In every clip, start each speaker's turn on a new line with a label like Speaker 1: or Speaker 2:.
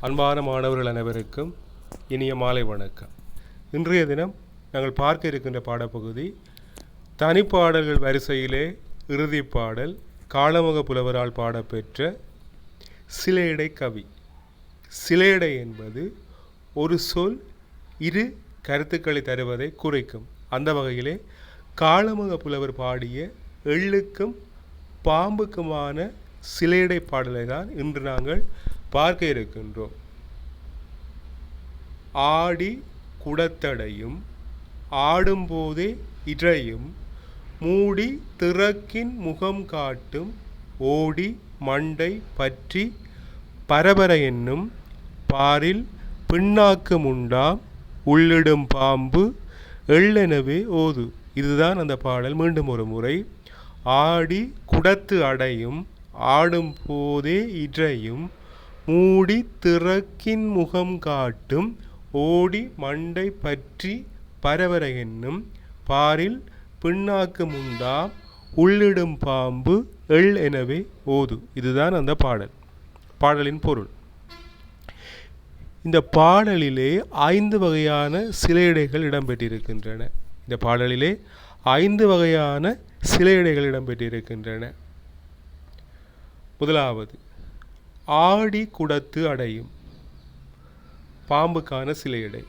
Speaker 1: அன்பான மாணவர்கள் அனைவருக்கும் இனிய மாலை வணக்கம். இன்றைய தினம் நாங்கள் பார்க்க இருக்கின்ற பாடப்பகுதி தனிப்பாடல்கள் வரிசையிலே இறுதிப் பாடல் காலமுக புலவரால் பாடப்பெற்ற சிலேடை கவி. சிலேடை என்பது ஒரு சொல் இரு கருத்துக்களை தருவதை குறைக்கும். அந்த வகையிலே காளமுக புலவர் பாடிய எள்ளுக்கும் பாம்புக்குமான சிலேடை பாடலை தான் இன்று நாங்கள் பார்க்க இருக்கின்றோம். ஆடி குடத்தடையும் ஆடும்போதே இடையும் மூடி திறக்கின் முகம் காட்டும் ஓடி மண்டை பற்றி பரபர என்னும் பாரில் பின்னாக்கு முண்டாம் உள்ளிடும் பாம்பு எள்ளெனவே ஓது. இதுதான் அந்த பாடல். மீண்டும் ஒரு முறை. ஆடி குடத்து அடையும் ஆடும் போதே இடையும் மூடி திறக்கின் முகம் காட்டும் ஓடி மண்டை பற்றி பரவர என்னும் பாரில் பின்னாக்கு முண்டா உள்ளிடும் பாம்பு எள் எனவே ஓது. இதுதான் அந்த பாடல். பாடலின் பொருள். இந்த பாடலிலே ஐந்து வகையான சிலையடைகள் இடம்பெற்றிருக்கின்றன. இந்த பாடலிலே ஐந்து வகையான சிலையடைகள் இடம்பெற்றிருக்கின்றன. முதலாவது ஆடி குடத்து அடையும். பாம்புக்கான சிலையடை.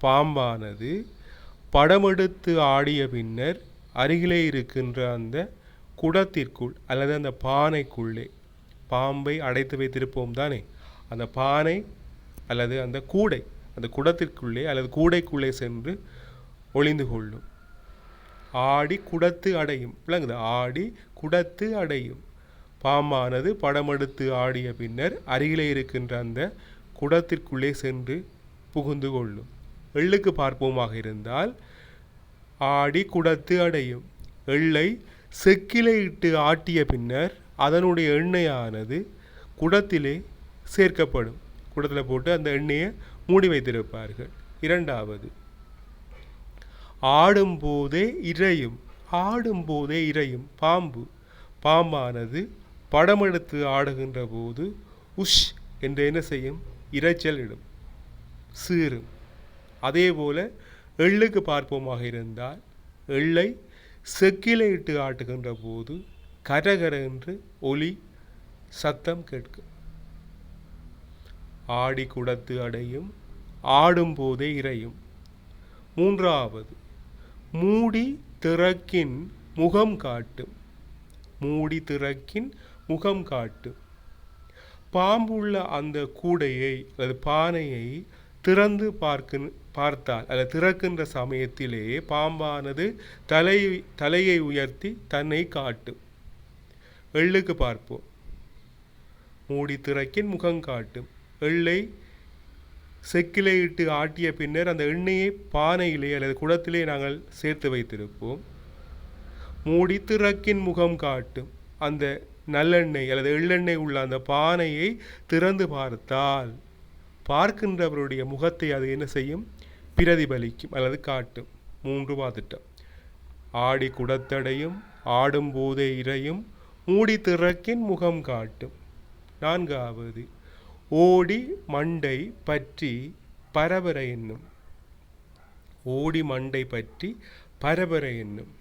Speaker 1: பாம்பானது படமெடுத்து ஆடிய பின்னர் அருகிலே இருக்கின்ற அந்த குடத்திற்குள் அல்லது அந்த பானைக்குள்ளே பாம்பை அடைத்து வைத்திருப்போம் தானே? அந்த பானை அல்லது அந்த கூடை அந்த குடத்திற்குள்ளே அல்லது கூடைக்குள்ளே சென்று ஒளிந்து கொள்ளும். ஆடி குடத்து அடையும். விளங்குது. ஆடி குடத்து அடையும். பாம்பானது படமெடுத்து ஆடிய பின்னர் அருகிலே இருக்கின்ற அந்த குடத்திற்குள்ளே சென்று புகுந்து கொள்ளும். எள்ளுக்கு பார்ப்போமாக இருந்தால் ஆடி குடத்து அடையும். எள்ளை செக்கிலே இட்டு ஆட்டிய பின்னர் அதனுடைய எண்ணெயானது குடத்திலே சேர்க்கப்படும். குடத்தில் போட்டு அந்த எண்ணெயை மூடி வைத்திருப்பார்கள். இரண்டாவது ஆடும்போதே இறையும். ஆடும்போதே இறையும். பாம்பு. பாம்பானது படம் எடுத்து ஆடுகின்ற போது உஷ் என்று என்ன செய்யும்? இரைச்சல் இடும். சீரும் அதே போல் எள்ளுக்கு பார்ப்போமாக இருந்தால் எள்ளை செக்கிலே இட்டு ஆட்டுகின்ற போது கரகர என்று ஒலி சத்தம் கேட்கும். ஆடி குடத்து அடையும் ஆடும் போதே இறையும். மூன்றாவது மூடி திறக்கின் முகம் காட்டும். மூடி திறக்கின் முகம் காட்டும் பாம்புள்ள அந்த கூடையை அல்லது பானையை திறந்து பார்க்க பார்த்தால் அல்லது திறக்கின்ற சமயத்திலே பாம்பானது தலை தலையை உயர்த்தி தன்னை காட்டும் எள்ளுக்கு பார்ப்போம். மூடி திறக்கின் முகம் காட்டும் எள்ளை செக்கிலே இட்டு ஆட்டிய பின்னர் அந்த எண்ணெயை பானையிலே அல்லது குடத்திலே நாங்கள் சேர்த்து வைத்திருப்போம். மூடி திறக்கின் முகம் காட்டும் அந்த நல்லெண்ணெய் அல்லது எள்ளெண்ணெய் உள்ள அந்த பானையை திறந்து பார்த்தால் பார்க்கின்றவருடைய முகத்தை அது என்ன செய்யும்? பிரதிபலிக்கும் அல்லது காட்டும். மூன்று பார்த்துட்டோம் ஆடி குடத்தடையும் ஆடும் போதே இறையும் மூடி திறக்கின் முகம் காட்டும். நான்காவது ஓடி மண்டை பற்றி பரபர என்னும் ஓடி மண்டை பற்றி பரபர என்னும்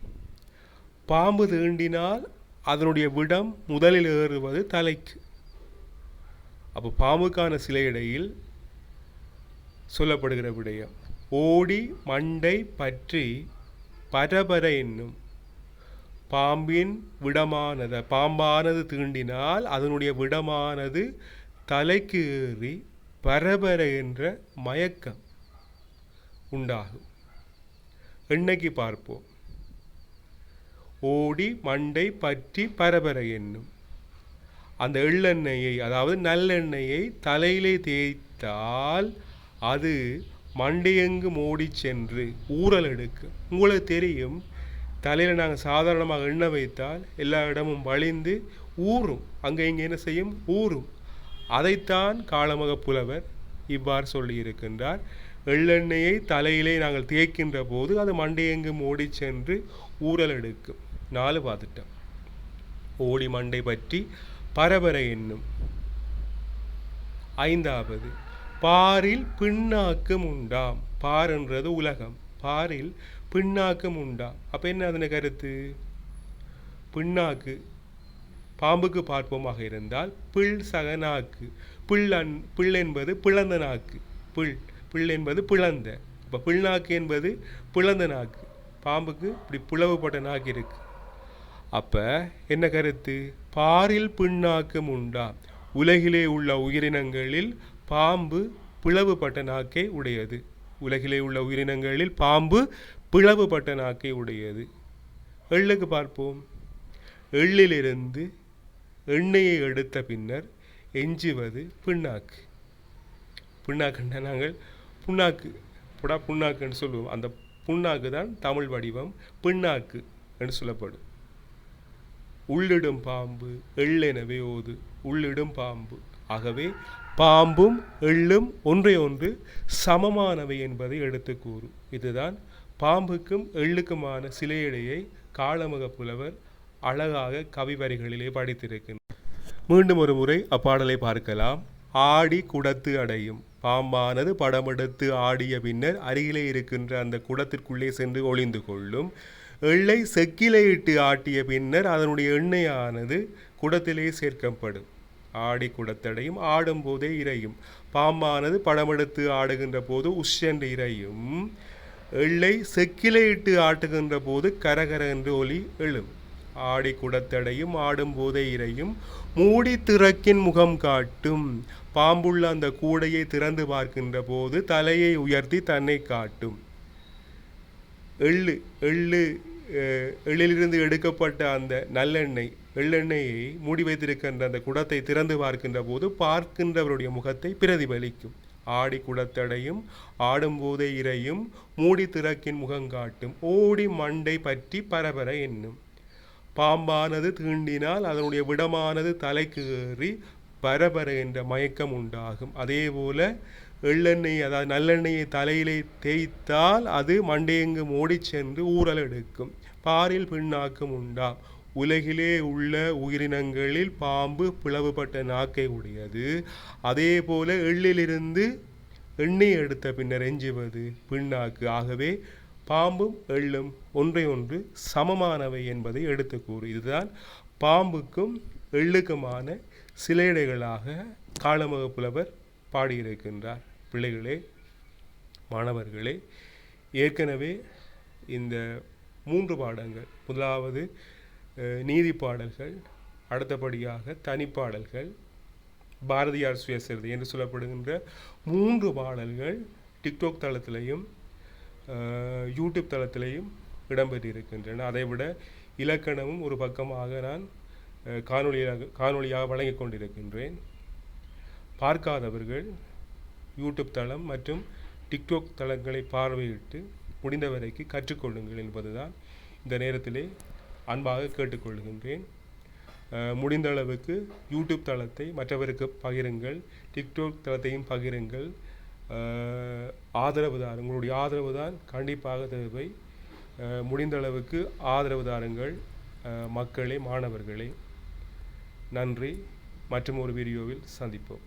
Speaker 1: பாம்பு தீண்டினால் அதனுடைய விடம் முதலில் ஏறுவது தலைக்கு. அப்போ பாம்புக்கான சிலையிடையில் சொல்லப்படுகிற விடயம் ஓடி மண்டை பற்றி பரபர என்னும் பாம்பின் விடமானது பாம்பானது தீண்டினால் அதனுடைய விடமானது தலைக்கு ஏறி பரபர என்ற மயக்கம் உண்டாகும். என்னைக்கு பார்ப்போம்? ஓடி மண்டை பற்றி பரபர என்னும். அந்த எள்ளெண்ணெயை அதாவது நல்லெண்ணெயை தலையிலே தேய்த்தால் அது மண்டையெங்கும் ஓடி சென்று ஊறல் எடுக்கும். உங்களுக்கு தெரியும் தலையில் நாங்கள் சாதாரணமாக எண்ணெய் வைத்தால் எல்லா இடமும் வழிந்து ஊறும். அங்கே இங்கே என்ன செய்யும்? ஊறும். அதைத்தான் காலமக புலவர் இவ்வாறு சொல்லியிருக்கின்றார் எள்ளெண்ணெயை தலையிலே நாங்கள் தேய்க்கின்ற போது அது மண்டையெங்கும் ஓடி சென்று ஊறல் எடுக்கும். நாலு பார்த்துட்டோம் ஓடி மண்டை பற்றி பரபர என்னும் ஐந்தாவது பாரில் பின்னாக்கம் உண்டாம் பாருன்றது உலகம் பாரில் பின்னாக்கம் உண்டாம் அப்போ என்ன அதன கருத்து பின்னாக்கு பாம்புக்கு பார்ப்போமாக இருந்தால் பிள் சக நாக்கு பிள்ளன் பிள் என்பது பிளந்த நாக்கு பிள் பிள் என்பது பிளந்த இப்போ பிள்நாக்கு என்பது பிளந்த நாக்கு பாம்புக்கு இப்படி பிளவுபட்ட நாக்கு இருக்கு அப்போ என்ன கருத்து? பாரில் பின்னாக்கம் உண்டா? உலகிலே உள்ள உயிரினங்களில் பாம்பு பிளவுபட்ட நாக்கை உடையது. உலகிலே உள்ள உயிரினங்களில் பாம்பு பிளவுபட்ட நாக்கை உடையது. எள்ளுக்கு பார்ப்போம். எள்ளிலிருந்து எண்ணெயை எடுத்த பின்னர் எஞ்சுவது புண்ணாக்கு பிண்ணாக்குன்னா நாங்கள் புண்ணாக்கு புடா புண்ணாக்குன்னு சொல்லுவோம். அந்த புண்ணாக்கு தான் தமிழ் வடிவம் பின்னாக்கு என்று சொல்லப்படும். உள்ளிடும் பாம்பு எள்ளெனவே ஓது உள்ளிடும் பாம்பு. ஆகவே பாம்பும் எள்ளும் ஒன்றே ஒன்று சமமானவை என்பதை எடுத்து கூறும் இதுதான் பாம்புக்கும் எள்ளுக்குமான சிலையிடையை காலமுக புலவர் அழகாக கவி வரிகளிலே படித்திருக்கின்றார். மீண்டும் ஒரு முறை அப்பாடலை பார்க்கலாம். ஆடி குடத்து அடையும். பாம்பானது படமெடுத்து ஆடிய பின்னர் அருகிலே இருக்கின்ற அந்த குடத்திற்குள்ளே சென்று ஒளிந்து கொள்ளும். எள்ளை செக்கிலே இட்டு ஆட்டிய பின்னர் அதனுடைய எண்ணெயானது குடத்திலே சேர்க்கப்படும். ஆடி குடத்தடையும் ஆடும் போதே இறையும். பாம்பானது படமெடுத்து ஆடுகின்ற போது உஷென்று இறையும். எள்ளை செக்கிலே இட்டு ஆட்டுகின்ற போது கரகர என்று ஒலி எழும். ஆடி குடத்தடையும் ஆடும் போதே இறையும். மூடி திறக்கின் முகம் காட்டும். பாம்புள்ள அந்த கூடையை திறந்து பார்க்கின்ற போது தலையை உயர்த்தி தன்னை காட்டும். எள்ளு எள்ளு எழிலிருந்து எள்ளிலிருந்து எடுக்கப்பட்ட அந்த நல்லெண்ணெய் எள்ளெண்ணெயை மூடி வைத்திருக்கின்ற அந்த குடத்தை திறந்து பார்க்கின்ற போது பார்க்கின்றவருடைய முகத்தை பிரதிபலிக்கும். ஆடி குடத்தடையும் ஆடும்போதே இறையும் மூடி திறக்கின் முகங்காட்டும் ஓடி மண்டை பற்றி பரபர என்னும் பாம்பானது தீண்டினால் அதனுடைய விடமானது தலைக்கு ஏறி பரபர என்ற மயக்கம் உண்டாகும். அதேபோல எள்ளெண்ணெய் அதாவது நல்லெண்ணெயை தலையிலே தேய்த்தால் அது மண்டையெங்கும் ஓடிச் சென்று ஊறல் எடுக்கும் பாரில் பின்னாக்கும் உண்டாம் உலகிலே உள்ள உயிரினங்களில் பாம்பு பிளவுபட்ட நாக்கை உடையது. அதே போல எள்ளிலிருந்து எண்ணெய் எடுத்த பின்னர் எஞ்சுவது பின்னாக்கு. ஆகவே பாம்பும் எள்ளும் ஒன்றை ஒன்று சமமானவை என்பதை எடுத்து கூறு. இதுதான் பாம்புக்கும் எள்ளுக்குமான சிலேடைகளாக காலமக புலவர் பாடியிருக்கின்றார். பிள்ளைகளே மாணவர்களே ஏற்கனவே இந்த மூன்று பாடங்கள் முதலாவது நீதி பாடல்கள் அடுத்தபடியாக தனிப்பாடல்கள் பாரதியார் சுயசரிதை என்று சொல்லப்படுகின்ற மூன்று பாடல்கள் டிக்டாக் தளத்திலையும் யூடியூப் தளத்திலையும் இடம்பெற்றிருக்கின்றன. அதைவிட இலக்கணமும் ஒரு பக்கமாக நான் காணொளியாக காணொளியாக வழங்கிக் கொண்டிருக்கின்றேன். பார்க்காதவர்கள் யூடியூப் தளம் மற்றும் டிக்டாக் தளங்களை பார்வையிட்டு முடிந்த வரைக்கு கற்றுக்கொள்ளுங்கள் என்பதுதான் இந்த நேரத்திலே அன்பாக கேட்டுக்கொள்கின்றேன். முடிந்த அளவுக்கு யூடியூப் தளத்தை மற்றவருக்கு பகிருங்கள் டிக்டாக் தளத்தையும் பகிருங்கள். ஆதரவு தான் உங்களுடைய ஆதரவு தான் கண்டிப்பாக தேவை. முடிந்த அளவுக்கு ஆதரவு தாருங்கள் மக்களே மாணவர்களே. நன்றி மற்றும் ஒரு வீடியோவில் சந்திப்போம்.